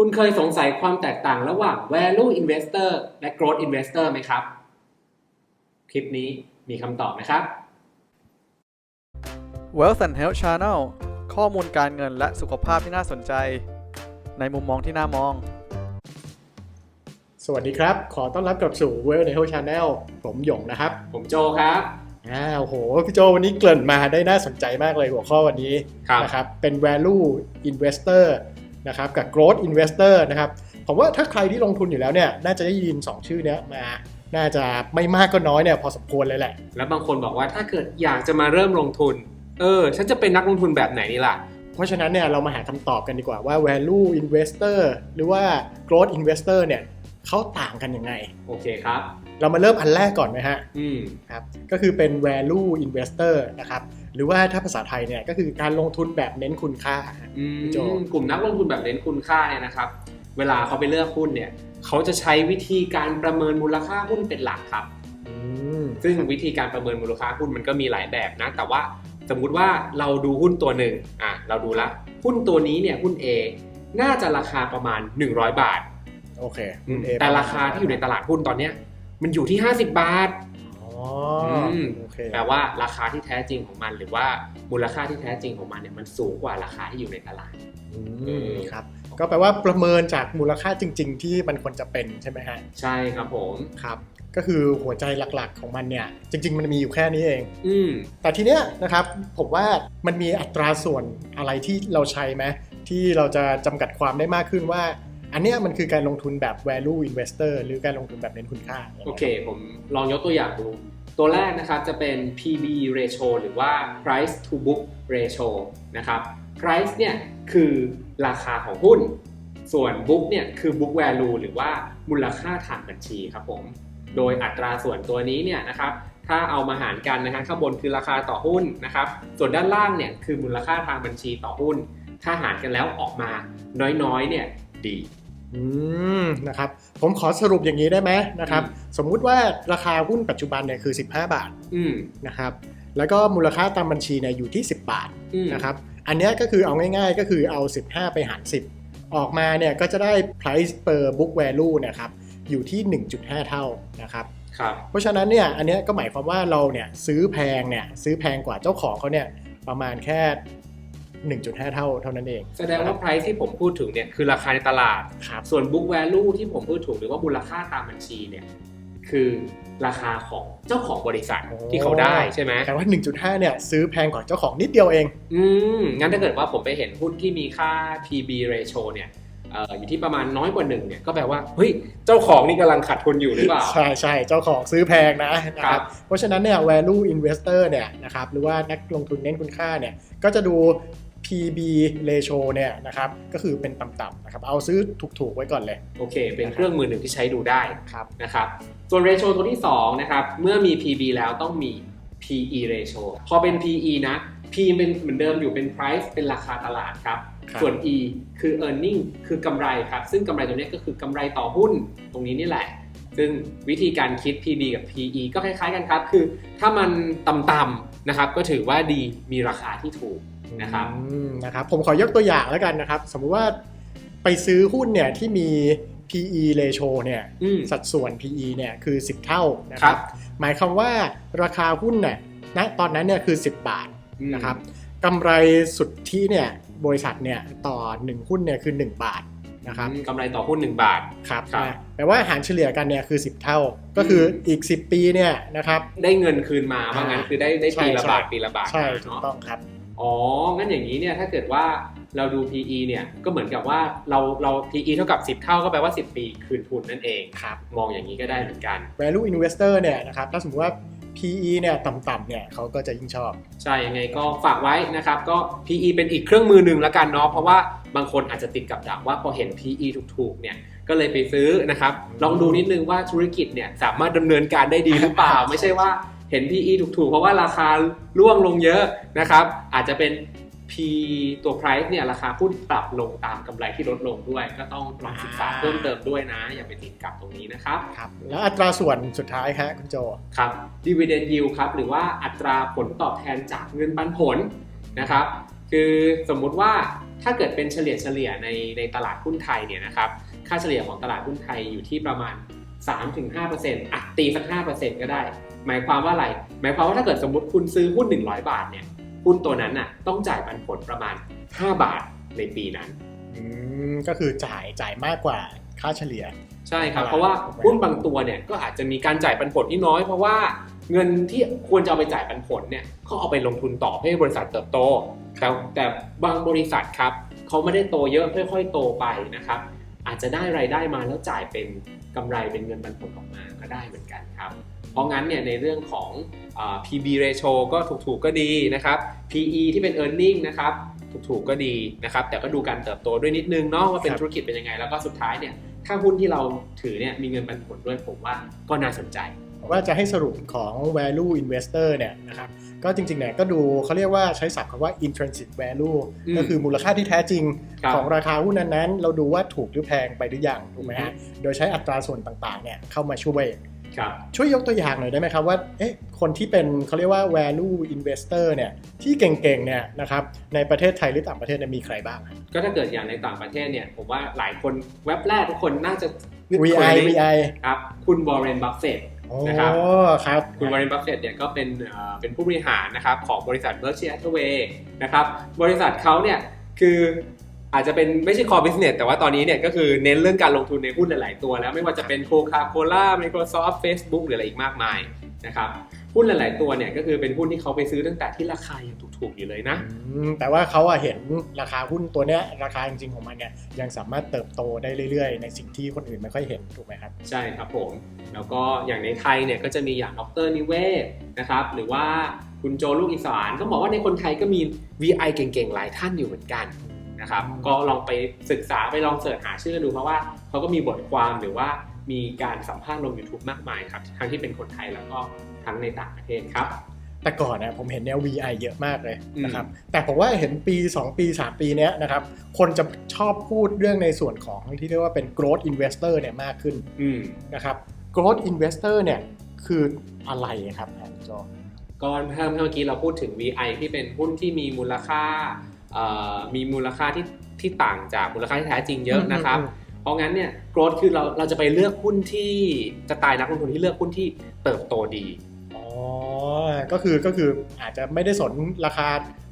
คุณเคยสงสัยความแตกต่างระหว่าง value investor และ growth investor ไหมครับ คลิปนี้มีคำตอบนะครับ Wealth and Health Channel ข้อมูลการเงินและสุขภาพที่น่าสนใจ ในมุมมองที่น่ามอง สวัสดีครับ ขอต้อนรับกลับสู่ w e l l n e t Channel ผมหยงนะครับ ผมโจครับอ่าโอ้โหพี่โจวันนี้เกริ่นมาได้น่าสนใจมากเลยหัวข้อวันนี้ครับนะครับเป็น value investor นะครับกับ growth investor นะครับผมว่าถ้าใครที่ลงทุนอยู่แล้วเนี่ยน่าจะได้ยิน 2 ชื่อเนี้ยมาน่าจะไม่มากก็น้อยเนี่ยพอสมควรเลยแหละ แล้วบางคนบอกว่าถ้าเกิดอยากจะมาเริ่มลงทุน เออ ฉันจะเป็นนักลงทุนแบบไหนนี่ล่ะ เพราะฉะนั้นเนี่ยเรามาหาคำตอบกันดีกว่าว่า value investor หรือว่า growth investor เนี่ยเขาต่างกันยังไง โอเคครับ เรามาเริ่มอันแรกก่อนไหมฮะ อืมครับ ก็คือเป็น value investor นะครับ หรือว่าถ้าภาษาไทยเนี่ยก็คือการลงทุนแบบเน้นคุณค่าอืมพี่โจกลุ่มนักลงทุนแบบเน้นคุณค่าเนี่ยนะครับ เวลาเขาไปเลือกหุ้นเนี่ยเขาจะใช้วิธีการประเมินมูลค่าหุ้นเป็นหลักครับอืมซึ่งวิธีการประเมินมูลค่าหุ้นมันก็มีหลายแบบนะ แต่ว่าสมมุติว่าเราดูหุ้นตัวหนึ่งอะเราดูละหุ้นตัวนี้เนี่ยหุ้น A น่าจะราคาประมาณ 100 บาทโอเคอืมคุณ A แต่ราคาที่อยู่ในตลาดหุ้นตอนเนี้ยมันอยู่ที่ 50 บาทอ๋อม โอเคแปลว่าราคาที่แท้จริงของมัน หรือว่ามูลค่าที่แท้จริงของมันเนี่ยมันสูงกว่าราคาที่อยู่ในตลาดอืมครับก็แปลว่าประเมินจากมูลค่าจริง ๆ ที่มันควรจะเป็นใช่ไหมฮะใช่ครับผมครับก็คือหัวใจหลักๆของมันเนี่ยจริง ๆ มันมีอยู่แค่นี้เอง อืมแต่ทีเนี้ยนะครับผมว่ามันมีอัตราส่วนอะไรที่เราใช้ไหมที่เราจะจำกัดความได้มากขึ้นว่า อันนี้มันคือการลงทุนแบบ value investor หรือการลงทุนแบบเน้นคุณค่า โอเค ผมลองยกตัวอย่างดู ตัวแรกนะครับจะเป็น PB ratio หรือว่า price to book ratio นะครับ price เนี่ยคือราคาของหุ้น ส่วน book เนี่ยคือ book value หรือว่ามูลค่าทางบัญชีครับผม โดยอัตราส่วนตัวนี้เนี่ยนะครับถ้าเอามาหารกันนะครับข้างบนคือราคาต่อหุ้นนะครับ ส่วนด้านล่างเนี่ยคือมูลค่าทางบัญชีต่อหุ้น ถ้าหารกันแล้วออกมาน้อยๆเนี่ยดี อืมนะครับผมขอสรุปอย่างนี้ได้ไหมนะครับอืมสมมุติว่าราคาหุ้นปัจจุบันเนี่ยคือ 15 บาทอืมนะครับ แล้วก็มูลค่าตามบัญชีเนี่ยอยู่ที่ 10 บาทอืมนะครับ อันเนี้ยก็คือเอาง่ายๆ ก็คือเอา 15 ไปหาร 10 ออกมาเนี่ยก็จะได้ price per book value เนะครับอยู่ที่ 1.5 เท่านะครับครับเพราะฉะนั้นเนี่ยอันเนี้ยก็หมายความว่าเราเนี่ยซื้อแพงเนี่ยซื้อแพงกว่าเจ้าของเขาเนี่ยประมาณแค่ 1.5 เท่าเท่านั้นเอง แสดงว่า price ที่ผมพูดถึงเนี่ยคือราคาในตลาด ครับ ส่วน book value ที่ผมพูดถึงหรือว่ามูลค่าตามบัญชีเนี่ยคือราคาของเจ้าของบริษัทโอ้ที่เขาได้ใช่ไหมแต่ว่า 1.5 เนี่ยซื้อแพงกว่าเจ้าของนิดเดียวเอง อืม งั้นถ้าเกิดว่าผมไปเห็นหุ้นที่มีค่า PB ratio เนี่ยเอ่ออยู่ที่ประมาณน้อยกว่าหนึ่งเนี่ยก็แปลว่าเฮ้ยเจ้าของนี่กำลังขาดทุนอยู่หรือเปล่า ใช่ใช่เจ้าของซื้อแพงนะนะคครัรับบเพราะฉะนั้นเนี่ย value investor เนี่ยนะครับหรือว่านักลงทุนเน้นคุณค่าเนี่ยก็จะดู PB ratio เนี่ยนะครับก็คือเป็นต่ำๆนะครับเอาซื้อถูกๆไว้ก่อนเลย โอเค เป็นเครื่องมือหนึ่งที่ใช้ดูได้ครับนะครับส่วน ratio ตัวที่2นะครับเมื่อมี PB แล้วต้องมี PE ratio พอเป็น PE นะ P เป็นเหมือนเดิมอยู่เป็น price เป็นราคาตลาดครับครับส่วน E คือ earning คือกำไรครับ ซึ่งกำไรตัวนี้ก็คือกำไรต่อหุ้นตรงนี้นี่แหละ ซึ่งวิธีการคิด PB กับ PE ก็คล้ายๆกันครับ คือถ้ามันต่ำๆนะครับ ก็ถือว่าดีมีราคาที่ถูก นะครับอืมนะครับ ผมขอยกตัวอย่างแล้วกันนะครับ สมมุติว่าไปซื้อหุ้นเนี่ยที่มี PE ratio เนี่ยอืมสัดส่วน PE เนี่ยคือ 10 เท่านะคครัรับบหมายความว่าราคาหุ้นเนี่ยณตอนนั้นเนี่ยคือ 10 บาทอืมนะครับกำไรสุทธิเนี่ยบริษัทเนี่ยต่อ 1 หุ้นเนี่ยคือ 1 บาทนะครับกำไรต่อหุ้น 1 บาทครับครับนะแปลว่าหารเฉลี่ยกันเนี่ยคือ 10 เท่า ก็คืออีก 10 ปีเนี่ยนะครับได้เงินคืนมาว่างั้นคือได้ได้ใช่ปีละใช่บาทปีละบาทใช่มาถูกเนาะต้องครับ อ๋อ งั้นอย่างนี้เนี่ยถ้าเกิดว่าเราดู PE เนี่ยก็เหมือนกับว่าเราเรา PE เท่ากับ 10 เท่าก็แปลว่า 10 ปีคืนทุนนั่นเองครับมองอย่างนี้ก็ได้เหมือนกัน value investor เนี่ยนะครับถ้าสมมติว่า PE เนี่ยต่ำๆเนี่ยเขาก็จะยิ่งชอบ ใช่ยังไงก็ฝากไว้นะครับก็ PE เป็นอีกเครื่องมือหนึ่งละกันเนาะเพราะว่าบางคนอาจจะติดกับดักว่าพอเห็น PE ถูกๆเนี่ยก็เลยไปซื้อนะครับลองดูนิดนึงว่าธุรกิจเนี่ยสามารถดำเนินการได้ดีหรือเปล่า ไม่ใช่ว่า เห็น PE ถูกๆ เพราะว่าราคาร่วงลงเยอะนะครับ อาจจะเป็น P ตัว price เนี่ยราคาหุ้นปรับลงตามกำไรที่ลดลงด้วย ก็ต้องลองศึกษาเพิ่มเติมด้วยนะ อย่าไปติดกับตรงนี้นะครับครับ แล้วอัตราส่วนสุดท้ายครับคุณโจครับ dividend yield ครับ หรือว่าอัตราผลตอบแทนจากเงินปันผลนะครับ คือสมมุติว่าถ้าเกิดเป็นเฉลี่ยเฉลี่ยในในตลาดหุ้นไทยเนี่ยนะครับค่าเฉลี่ยของตลาดหุ้นไทยอยู่ที่ประมาณ 3-5%อะตีสัก5%ก็ได้ หมายความว่าอะไร หมายความว่าถ้าเกิดสมมติคุณซื้อหุ้น 100 บาทเนี่ยหุ้นตัวนั้นน่ะต้องจ่ายปันผลประมาณ 5 บาทในปีนั้นอืมก็คือจ่ายจ่ายมากกว่าค่าเฉลี่ย ใช่ครับตลาดเพราะว่าถูกไหมหุ้นบางตัวเนี่ยก็อาจจะมีการจ่ายปันผลที่น้อย เพราะว่าเงินที่ควรจะเอาไปจ่ายปันผลเนี่ยเขาเอาไปลงทุนต่อให้บริษัทเติบโตแต่แต่บางบริษัทครับเขาไม่ได้โตเยอะค่อยๆโตไปนะครับ อาจจะได้รายได้มาแล้วจ่ายเป็นกำไรเป็นเงินปันผลออกมาก็ได้เหมือนกันครับ เพราะงั้นเนี่ยในเรื่องของอา PB ratio ก็ถูกๆก็ดีนะครับ PE ที่เป็น earning นะครับถูกๆก็ดีนะครับ แต่ก็ดูการเติบโตด้วยนิดนึงเนาะว่าเป็นครับธุรกิจเป็นยังไง แล้วก็สุดท้ายเนี่ยถ้าหุ้นที่เราถือเนี่ยมีเงินปันผลด้วยผมว่าก็น่าสนใจ ว่าจะให้สรุปของ value investor เนี่ยนะครับก็จริงๆเนี่ยก็ดูเขาเรียกว่าใช้ศัพท์คำว่า intrinsic value อืมก็คือมูลค่าที่แท้จริงครับของราคาหุ้นนั้นๆ เราดูว่าถูกหรือแพงไปหรือยังถูกไหมอือฮะฮึโดยใช้อัตราส่วนต่างๆเนี่ยเข้ามาช่วยครับ ช่วยยกตัวอย่างหน่อยได้ไหมครับว่าเอ๊ะคนที่เป็นเขาเรียกว่า value investor เนี่ยที่เก่งๆเนี่ยนะครับในประเทศไทยหรือต่างประเทศเนี่ยมีใครบ้างครับก็ถ้าเกิดอย่างในต่างประเทศเนี่ยผมว่าหลายคนเว็บแรกทุกคนน่าจะนึก VI ถึง VI ครับคุณบร r เรนบัฟเฟตโอ้นะครับครับคุณวอร์เรนบัฟเฟตเนี่ยก็เป็นเอ่อเป็นผู้บริหารนะครับของบริษัท Berkshire Hathaway นะครับบริษัทเขาเนี่ยคือ อาจจะเป็นไม่ใช่ core business แต่ว่าตอนนี้เนี่ยก็คือเน้นเรื่องการลงทุนในหุ้นหลาย ๆ ตัว แล้วไม่ว่าจะเป็น Coca-Cola Microsoft Facebook หรืออะไรอีกมากมายนะครับหุ้นหลาย ๆ ตัวเนี่ยก็คือเป็นหุ้นที่เขาไปซื้อตั้งแต่ที่ราคายังถูก ๆ อยู่เลยนะอืมแต่ว่าเขาอะเห็นราคาหุ้นตัวเนี้ยราคาจริง ๆ ของมันเนี่ยยังสามารถเติบโตได้เรื่อย ๆ ในสิ่งที่คนอื่นไม่ค่อยเห็นถูกไหมครับ ใช่ครับผม แล้วก็อย่างในไทยเนี่ยก็จะมีอย่างดรนิเวศนะครับหรือว่าคุณโจลูกอีสานก็บอกว่าในคนไทยก็มี VI เก่ง ๆ หลายท่านอยู่เหมือนกัน นะครับอืมก็ลองไปศึกษาไปลองเสิร์ชหาชื่อดูเพราะว่าเขาก็มีบทความหรือว่ามีการสัมภาษณ์ลง YouTube มากมายครับ ทั้งที่เป็นคนไทยแล้วก็ทั้งในต่างประเทศครับ แต่ก่อนเนี่ยผมเห็นแนว VI เยอะมากเลยอืมนะครับ แต่ผมว่าเห็นปี 2 ปี 3 ปีเนี้ยนะครับ คนจะชอบพูดเรื่องในส่วนของที่เรียกว่าเป็น growth investor เนี่ยมากขึ้นอืมนะครับ growth investor เนี่ยคืออะไรครับแอนโจก็เพิ่มเมื่อกี้เราพูดถึง VI ที่เป็นหุ้นที่มีมูลค่าเอ่อ มีมูลค่าที่ที่ต่างจากมูลค่าที่แท้จริงเยอะนะครับ เพราะงั้นเนี่ย growth คือเราเราจะไปเลือกหุ้นที่สไตล์นักลงทุนที่เลือกหุ้นที่เติบโตดีอ๋อก็คือก็คืออาจจะไม่ได้สนราคา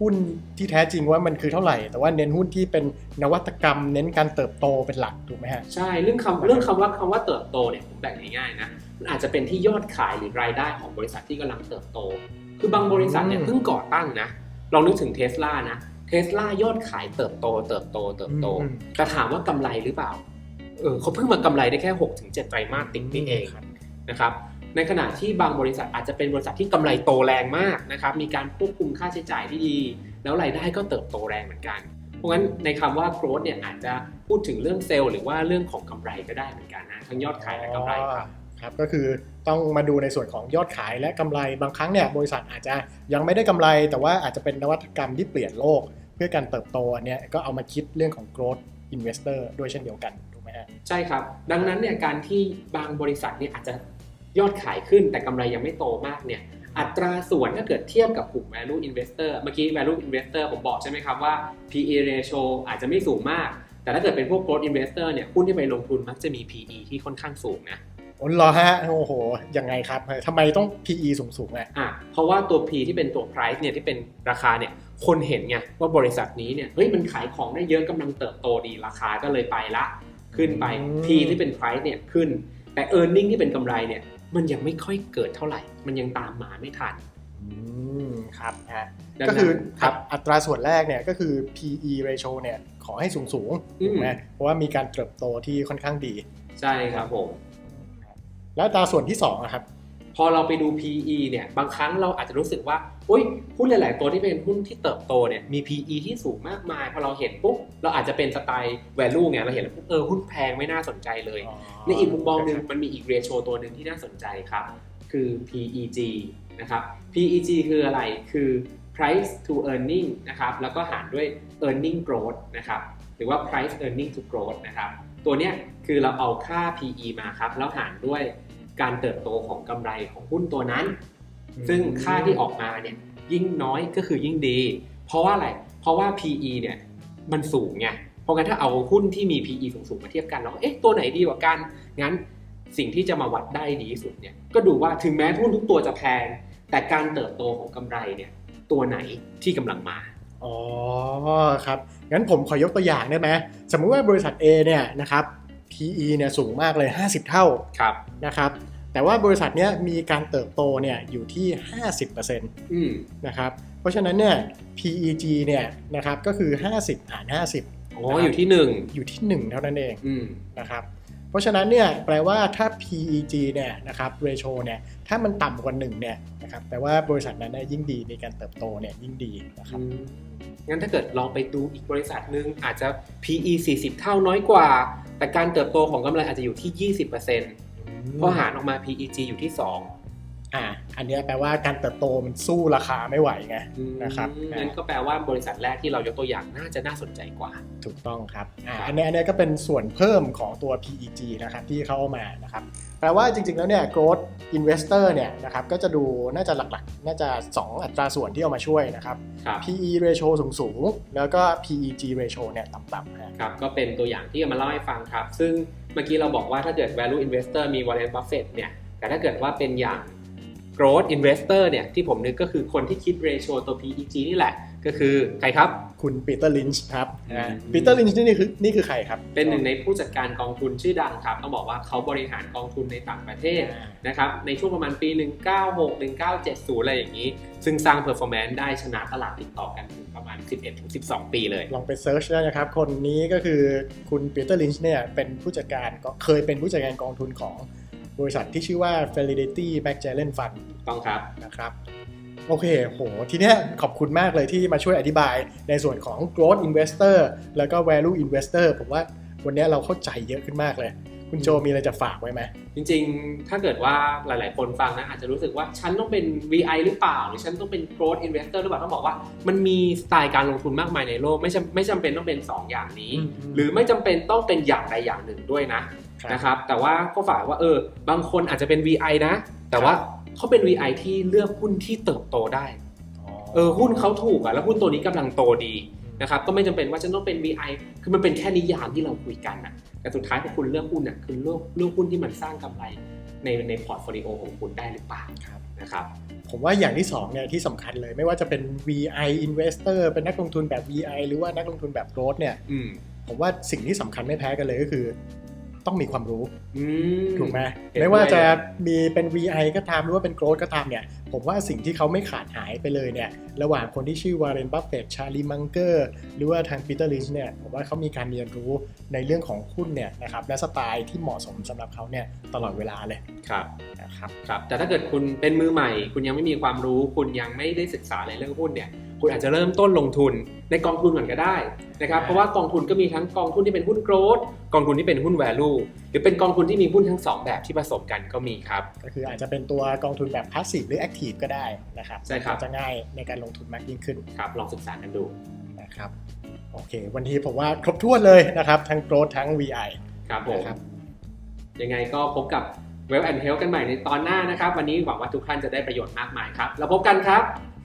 หุ้นที่แท้จริงว่ามันคือเท่าไหร่ แต่ว่าเน้นหุ้นที่เป็นนวัตกรรม เน้นการเติบโตเป็นหลักถูกไหมฮะใช่เรื่องคำเรื่องคำว่าคำว่าเติบโตเนี่ยผมแบ่งง่ายๆนะมันอาจจะเป็นที่ยอดขายหรือรายได้ของบริษัทที่กำลังเติบโต คือบางบริษัทเนี่ยอืมเพิ่งก่อตั้งนะลองนึกถึงเทสลานะ เทสลายอดขายเติบโต เติบโต เติบโตอืมแต่ถามว่ากำไรหรือเปล่า เออเขาเพิ่งมากำไรได้แค่ 6-7ถึงไตรมาสติดนี่เองครับนะครับ ในขณะที่บางบริษัทอาจจะเป็นบริษัทที่กำไรโตแรงมากนะครับ มีการควบคุมค่าใช้จ่ายที่ดี แล้วรายได้ก็เติบโตแรงเหมือนกัน เพราะงั้นในคำว่า growth เนี่ยอาจจะพูดถึงเรื่องเซลล์หรือว่าเรื่องของกำไรก็ได้เหมือนกันนะทั้งยอดขายและกำไรครับ ครับก็คือต้องมาดูในส่วนของยอดขายและกำไรบางครั้งเนี่ยบริษัทอาจจะยังไม่ได้กำไร แต่ว่าอาจจะเป็นนวัตกรรมที่เปลี่ยนโลก เพื่อการเติบโตอันเนี้ยก็เอามาคิดเรื่องของ growth investor ด้วยเช่นเดียวกันถูกไหมฮะใช่ครับ ดังนั้นเนี่ยการที่บางบริษัทเนี่ยอาจจะยอดขายขึ้นแต่กำไรยังไม่โตมากเนี่ยอัตราส่วนถ้าเกิดเทียบกับกลุ่ม value investor เมื่อกี้ value investor ผมบอกใช่ไหมครับว่า PE ratio อาจจะไม่สูงมาก แต่ถ้าเกิดเป็นพวก growth investor เนี่ยหุ้นที่ไปลงทุนมักจะมี PE ที่ค่อนข้างสูงนะ อ๋อเหรอฮะโอ้โหยังไงครับทำไมต้อง PE สูงๆอะอะเพราะว่าตัว P ที่เป็นตัว price เนี่ยที่เป็นราคาเนี่ยคนเห็นไงว่าบริษัทนี้เนี่ยเฮ้ยมันขายของได้เยอะกำลังเติบโตดีราคาก็เลยไปละ ขึ้นไปอืม P ที่เป็น price เนี่ยขึ้น แต่ earning ที่เป็นกำไรเนี่ยมันยังไม่ค่อยเกิดเท่าไหร่ มันยังตามมาไม่ทันอืมครับฮะดังก็นั้นคือครับอัตราส่วนแรกเนี่ยก็คือ PE ratio เนี่ยขอให้สูงสูงๆอืมถูกไหมเพราะว่ามีการเติบโตที่ค่อนข้างดี ใช่ครับผม แล้วอัตราส่วนที่2อะครับพอเราไปดู PE เนี่ยบางครั้งเราอาจจะรู้สึกว่าอุ้ยหุ้นหลาย ๆ ตัวที่เป็นหุ้นที่เติบโตเนี่ยมี PE ที่สูงมากมายพอเราเห็นปุ๊บเราอาจจะเป็นสไตล์ value ไงเราเห็นแล้วปุ๊บเออหุ้นแพงไม่น่าสนใจเลย ในอีกมุมมองหนึ่งมันมีอีกเรโชตัวหนึ่งที่น่าสนใจครับ คือ PEG นะครับ PEG คืออะไรคือ price to earning นะครับแล้วก็หารด้วย earning growth นะครับหรือว่า price earning to growth นะครับตัวเนี้ยคือเราเอาค่า PE มาครับแล้วหารด้วย การเติบโตของกำไรของหุ้นตัวนั้น ซึ่งค่าที่ออกมาเนี่ยยิ่งน้อยก็คือยิ่งดี เพราะว่าอะไร เพราะว่า PE เนี่ยมันสูงไง เพราะงั้นถ้าเอาหุ้นที่มี PE สูงๆมาเทียบกันแล้วเอ๊ะตัวไหนดีกว่ากัน งั้นสิ่งที่จะมาวัดได้ดีที่สุดเนี่ยก็ดูว่าถึงแม้หุ้นทุกตัวจะแพง แต่การเติบโตของกำไรเนี่ยตัวไหนที่กำลังมาอ๋อครับงั้นผมขอยกตัวอย่างได้ไหมสมมุติว่าบริษัท A เนี่ยนะครับ PE เนี่ยสูงมากเลย 50 เท่าครับนะครับ แต่ว่าบริษัทเนี้ยมีการเติบโตเนี่ยอยู่ที่ 50%อืมนะครับ เพราะฉะนั้นเนี่ย PEG เนี่ยนะครับก็คือ 50 หาร 50อ๋ออยู่ที่หนึ่งอยู่ที่ 1 เท่านั้นเองอืมนะครับเพ ราะฉะนั้นเนี่ยแปลว่าถ้า PEG เนี่ยนะครับ ratio เนี่ยถ้ามันต่ำกว่า1เนี่ยนะครับแปลว่าบริษัทนั้นเนี่ยยิ่งดีมีการเติบโตเนี่ยยิ่งดีนะครับอืมงั้นถ้าเกิดลองไปดูอีกบริษัทหนึ่งอาจจะ PE 40 เท่าน้อยกว่า แต่การเติบโตของกำไรอาจจะอยู่ที่ 20%เพราะหารออกมา PEG อยู่ที่ 2 อ่าอันเนี้ยแปลว่าการเติบโตมันสู้ราคาไม่ไหวไงนะครับงั้นก็แปลว่าบริษัทแรกที่เรายกตัวอย่างน่าจะน่าสนใจกว่า ถูกต้องครับอ่าครับอันเนี้ยอันเนี้ยก็เป็นส่วนเพิ่มของตัว PEG นะครับที่เข้ามานะครับแปลว่าจริงๆแล้วเนี่ย growth investor เนี่ยนะครับก็จะดูน่าจะหลักๆ น่าจะ 2 อัตราส่วนที่เอามาช่วยนะครับครับ PE ratio สูงๆ แล้วก็ PEG ratio เนี่ยต่ำๆนะครับก็เป็นตัวอย่างที่เอามาเล่าให้ฟังครับ ซึ่งเมื่อกี้เราบอกว่าถ้าเกิด value investor มี Warren Buffett เนี่ยแต่ถ้าเกิดว่าเป็นอย่าง growth investor เนี่ยที่ผมนึกก็คือคนที่คิด ratio ตัว PEG นี่แหละ ก็คือใครครับ คุณปีเตอร์ลินช์ครับอืมปีเตอร์ลินช์นี่คือนี่คือใครครับ เป็นหนึ่งในผู้จัดการกองทุนชื่อดังครับ ต้องบอกว่าเขาบริหารกองทุนในต่างประเทศอ่านะครับ ในช่วงประมาณปี196 1970 อะไรอย่างนี้ ซึ่งสร้าง performance ได้ชนะตลาดติดต่อกันถึงประมาณ 11-12 ปีเลย ลองไปเซิร์ชได้นะครับ คนนี้ก็คือคุณปีเตอร์ลินช์เนี่ยเป็นผู้จัดการก็เคยเป็นผู้จัดการกองทุนของ บริษัทที่ชื่อว่า Fidelity Magellan Fund ต้องครับนะครับ โอเคโหทีเนี้ยขอบคุณมากเลยที่มาช่วยอธิบายในส่วนของ growth investor แล้วก็ value investor ผมว่าวันเนี้ยเราเข้าใจเยอะขึ้นมากเลย คุณโจมีอะไรจะฝากไว้ไหม จริงๆ ถ้าเกิดว่าหลายๆ คนฟังนะอาจจะรู้สึกว่าฉันต้องเป็น VI หรือเปล่า หรือฉันต้องเป็น growth investor หรือเปล่าต้องบอกว่ามันมีสไตล์การลงทุนมากมายในโลก ไม่จำไม่จำเป็นต้องเป็น 2 อย่างนี้อืมหรือไม่จำเป็นต้องเป็นอย่างใดอย่างหนึ่งด้วยนะครับ นะครับ แต่ว่าก็ฝากว่าเออบางคนอาจจะเป็น VI นะ แต่ว่าเขาเป็น VI ที่เลือกหุ้นที่เติบโตได้เออหุ้นเขาถูกอะแล้วหุ้นตัวนี้กำลังโตดีนะครับก็ไม่จำเป็นว่าจะต้องเป็น VI คือมันเป็นแค่นิยามที่เราคุยกันนะแต่สุดท้ายพอคุณเลือกหุ้นอะคือเลือกเลือกหุ้นที่มันสร้างกำไรในในพอร์ตโฟลิโอของคุณได้หรือเปล่าครับนะครับผมว่าอย่างที่สองเนี่ยที่สำคัญเลย ไม่ว่าจะเป็น VI investor เป็นนักลงทุนแบบ VI หรือว่านักลงทุนแบบ growth เนี่ยอืมผมว่าสิ่งที่สำคัญไม่แพ้กันเลยก็คือ ต้องมีความรู้อืมถูกไหมเห็นด้วยไม่ว่าจะมีเป็น VI ก็ตามหรือว่าเป็น growth ก็ตามเนี่ย ผมว่าสิ่งที่เขาไม่ขาดหายไปเลยเนี่ย ระหว่างคนที่ชื่อวาเรนบัฟเฟตชาลีมังเกอร์หรือว่าทางปีเตอร์ลินช์เนี่ยผมว่าเขามีการเรียนรู้ในเรื่องของหุ้นเนี่ยนะครับและสไตล์ที่เหมาะสมสำหรับเขาเนี่ยตลอดเวลาเลยครับนะครับครับแต่ถ้าเกิดคุณเป็นมือใหม่ คุณยังไม่มีความรู้ คุณยังไม่ได้ศึกษาในเรื่องหุ้นเนี่ย คุณอาจจะเริ่มต้นลงทุนในกองทุนก่อนก็ได้นะครับเพราะว่ากองทุนก็มีทั้งกองทุนที่เป็นหุ้นโกรดกองทุนที่เป็นหุ้น value หรือเป็นกองทุนที่มีหุ้นทั้งสองแบบที่ผสมกันก็มีครับ ก็คืออาจจะเป็นตัวกองทุนแบบ passive หรือ active ก็ได้นะครับใช่ครับจะง่ายในการลงทุนมากยิ่งขึ้นครับลองศึกษากันดูนะครับโอเค วันนี้ผมว่าครบถ้วนเลยนะครับ ทั้ง growth ทั้ง VI ครับผมนะครับยังไงก็พบกับ Well and Health กันใหม่ในตอนหน้านะครับ วันนี้หวังว่าทุกท่านจะได้ประโยชน์มากมายครับ แล้วพบกันครับครับ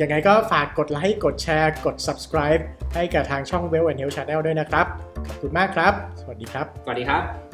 ยังไงก็ฝากกดไลค์ กดแชร์ กด subscribe ให้กับทางช่อง Well and Health Channel ด้วยนะครับ ขอบคุณมากครับ สวัสดีครับ สวัสดีครับ